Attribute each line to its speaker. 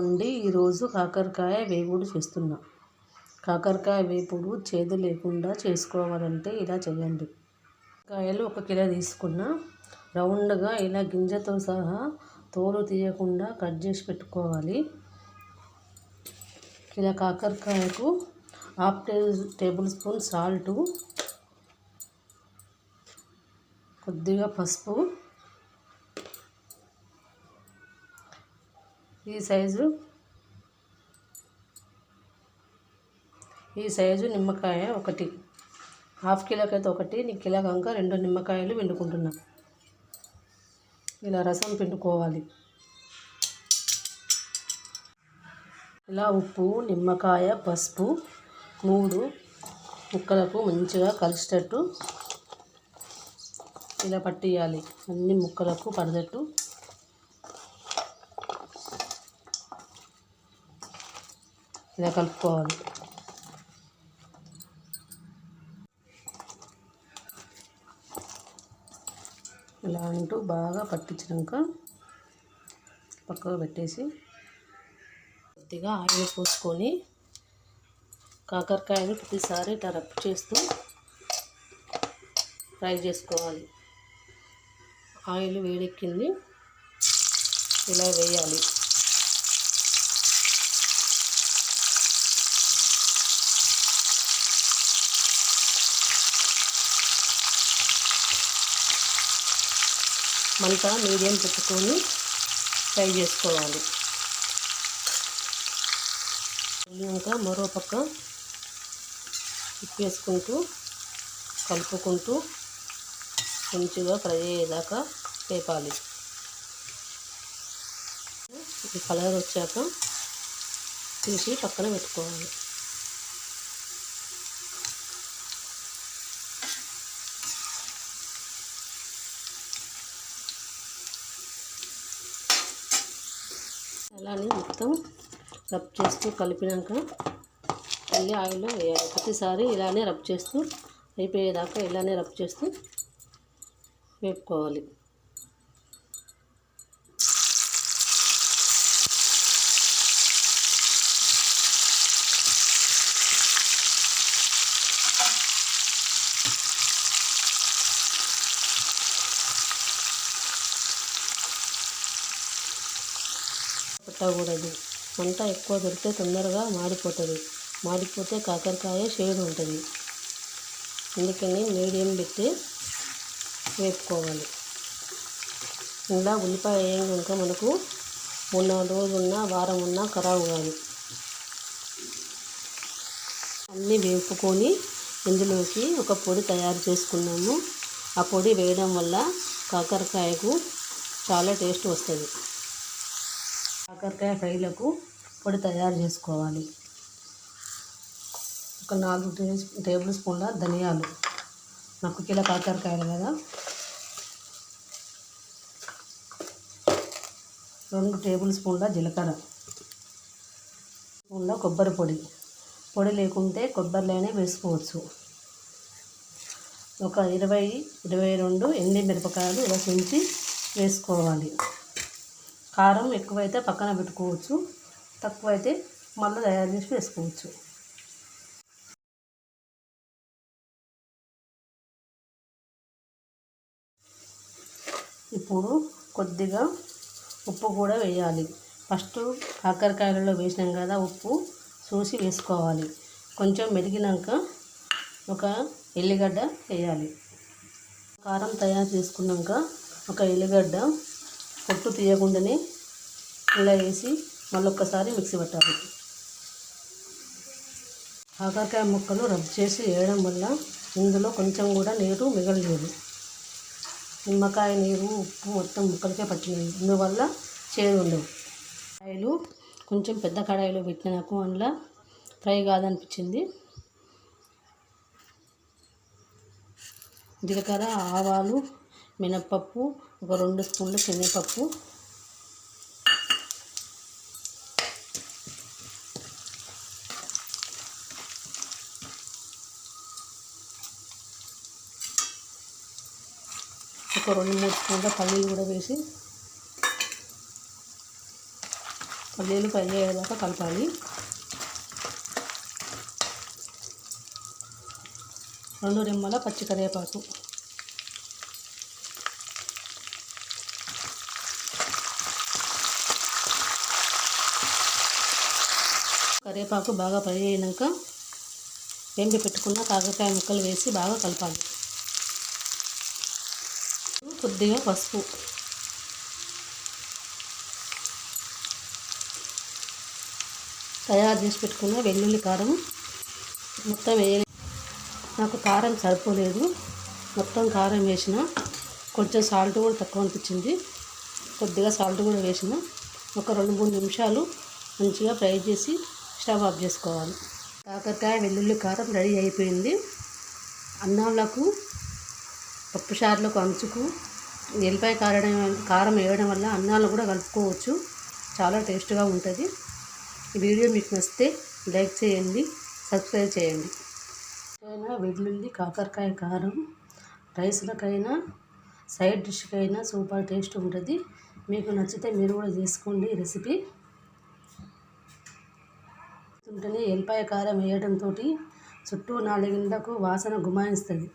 Speaker 1: అండి ఈరోజు కాకరకాయ వేపుడు చేస్తున్నా. కాకరకాయ వేపుడు చేదు లేకుండా చేసుకోవాలంటే ఇలా చేయండి. కాయలు ఒక కిలో తీసుకున్న రౌండ్గా ఇలా గింజతో సహా తోలు తీయకుండా కట్ చేసి పెట్టుకోవాలి. ఇలా కాకరకాయకు హాఫ్ టేబుల్ స్పూన్ సాల్టు కొద్దిగా పసుపు ఈ సైజు. ఈ సైజు నిమ్మకాయ ఒకటి. హాఫ్ కిలోకి అయితే ఒకటి కిలో కనుక రెండు నిమ్మకాయలు పిండుకుంటున్నా. ఇలా రసం పిండుకోవాలి. ఇలా ఉప్పు నిమ్మకాయ పసుపు మూడు ముక్కలకు మంచిగా కలిసేటట్టు ఇలా పట్టియాలి. అన్ని ముక్కలకు పడేటట్టు ఇలా కలుపుకోవాలి. ఇలా అంటూ బాగా పట్టించినాక పక్కకు పెట్టేసి కొద్దిగా ఆయిల్ పోసుకొని కాకరకాయని ప్రతిసారి ఇట్లా రప్పు చేస్తూ ఫ్రై చేసుకోవాలి. ఆయిల్ వేడెక్కింది. ఇలా వేయాలి. మంట మీడియం పెట్టుకొని ఫ్రై చేసుకోవాలి. ఇంకా మరో పక్క తిప్పేసుకుంటూ కలుపుకుంటూ మంచిగా ఫ్రై అయ్యేదాకా వేపాలి. ఈ కలర్ వచ్చాక తీసి పక్కన పెట్టుకోవాలి. అలానే మొత్తం రబ్ చేస్తూ కలిపినాక మళ్ళీ ఆయిల్లో వేయాలి. ప్రతిసారి ఇలానే రబ్ చేస్తూ అయిపోయేదాకా ఇలానే రబ్ చేస్తూ వేపుకోవాలి. పెట్టకూడదు. మంట ఎక్కువ దొరికితే తొందరగా మాడిపోతుంది. మాడిపోతే కాకరకాయ షేడ్ ఉంటుంది. అందుకని మీడియం పెట్టి వేపుకోవాలి. ఇలా ఉల్లిపాయ వేయం కనుక మనకు మూడు నాలుగు రోజులు ఉన్నా వారం ఉన్నా ఖరాబు కాదు. అన్నీ వేపుకొని ఇందులోకి ఒక పొడి తయారు చేసుకున్నాము. ఆ పొడి వేయడం వల్ల కాకరకాయకు చాలా టేస్ట్ వస్తుంది. కాకరకాయ ఫ్రైలకు పొడి తయారు చేసుకోవాలి. ఒక నాలుగు టే టేబుల్ స్పూన్ల ధనియాలు. నాకు కిలో కాకరకాయలు కదా. రెండు టేబుల్ స్పూన్ల జీలకర్ర. స్పూన్ల కొబ్బరి పొడి. పొడి లేకుంటే కొబ్బరిలోనే వేసుకోవచ్చు. ఒక ఇరవై ఇరవై రెండు ఎండి మిరపకాయలు ఇలా వేసుకోవాలి. కారం ఎక్కువైతే పక్కన పెట్టుకోవచ్చు. తక్కువైతే మళ్ళీ తయారు చేసి వేసుకోవచ్చు. ఇప్పుడు కొద్దిగా ఉప్పు కూడా వేయాలి. ఫస్ట్ కాకరకాయలలో వేసినాం కదా ఉప్పు చూసి వేసుకోవాలి. కొంచెం మెరిగినాక ఒక ఎల్లిగడ్డ వేయాలి. కారం తయారు చేసుకున్నాక ఒక ఎల్లిగడ్డ పొట్టు తీయకుండానే ఇలా వేసి మళ్ళొక్కసారి మిక్సీ పెట్టాలి. కాకరకాయ ముక్కలు రబ్ చేసి వేయడం వల్ల ఇందులో కొంచెం కూడా నీరు మిగలలేదు. నిమ్మకాయ నీరు ఉప్పు మొత్తం ముక్కలకే పట్టినాయి. అందువల్ల చేదు ఉండవు కాయలు కొంచెం పెద్ద కడాయిలో పెట్టిన నాకు అందులో ఫ్రై కాదనిపించింది. జీలకర్ర ఆవాలు మినప్పప్పు ఒక రెండు స్పూన్లు శనగపప్పు. ఒక రెండు మూడు స్పూన్ల పల్లీలు కూడా వేసి పల్లీలు ఫ్రై అయ్యేదాకా కలపాలి. రెండు రెమ్మల పచ్చి కరివేపాకు. కరివేపాకు బాగా ఫ్రై అయినాక వేంపి పెట్టుకున్న కాకరకాయ ముక్కలు వేసి బాగా కలపాలి. కొద్దిగా పసుపు. తయారు చేసి పెట్టుకున్న వెల్లుల్లి కారం మొత్తం వేయాలి. నాకు కారం సరిపోలేదు. మొత్తం కారం వేసిన కొంచెం సాల్ట్ కూడా తక్కువ అనిపించింది. కొద్దిగా సాల్ట్ కూడా వేసిన ఒక రెండు మూడు నిమిషాలు మంచిగా ఫ్రై చేసి స్టవ్ ఆఫ్ చేసుకోవాలి. కాకరకాయ వెల్లుల్లి కారం రెడీ అయిపోయింది. అన్నంలకు పప్పు చారులకు అంచుకు ఎల్లిపాయ కారడం కారం వేయడం వల్ల అన్నాలు కూడా కలుపుకోవచ్చు. చాలా టేస్ట్గా ఉంటుంది. ఈ వీడియో మీకు నచ్చితే లైక్ చేయండి సబ్స్క్రైబ్ చేయండి. అయినా వెల్లుల్లి కాకరకాయ కారం రైస్లకైనా సైడ్ డిష్కైనా సూపర్ టేస్ట్ ఉంటుంది. మీకు నచ్చితే మీరు కూడా చేసుకోండి ఈ రెసిపీ. ఉంటేనే ఎల్లిపాయ కారం వేయడంతో చుట్టూ నాలుగిండ్లకు వాసన గుమాయిస్తుంది.